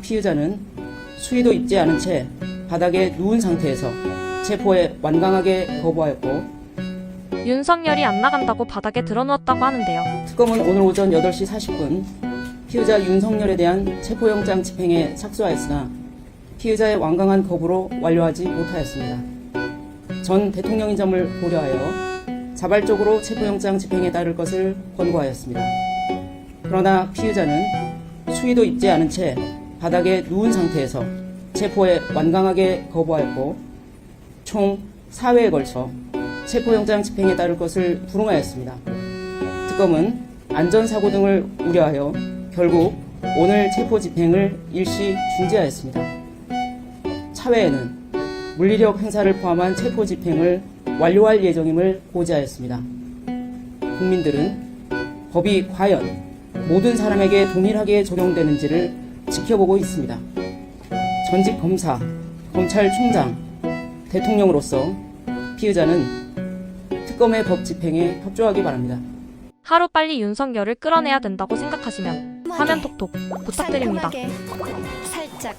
피의자는 수의도 입지 않은 채 바닥에 누운 상태에서 체포에 완강하게 거부하였고 윤석열이 안 나간다고 바닥에 드러누웠다고 하는데요. 특검은 오늘 오전 8시 40분 피의자 윤석열에 대한 체포영장 집행에 착수하였으나 피의자의 완강한 거부로 완료하지 못하였습니다. 전 대통령인 점을 고려하여 자발적으로 체포영장 집행에 따를 것을 권고하였습니다. 그러나 피의자는 수의도 입지 않은 채 바닥에 누운 상태에서 체포에 완강하게 거부하였고 총 4회에 걸쳐 체포영장 집행에 따를 것을 불응하였습니다. 특검은 안전사고 등을 우려하여 결국 오늘 체포 집행을 일시 중지하였습니다. 차회에는 물리력 행사를 포함한 체포 집행을 완료할 예정임을 고지하였습니다. 국민들은 법이 과연 모든 사람에게 동일하게 적용되는지를 지켜보고 있습니다. 전직 검사, 검찰총장, 대통령으로서 피의자는 특검의 법 집행에 협조하기 바랍니다. 하루빨리 윤석열을 끌어내야 된다고 생각하시면 화면 톡톡 부탁드립니다. 살짝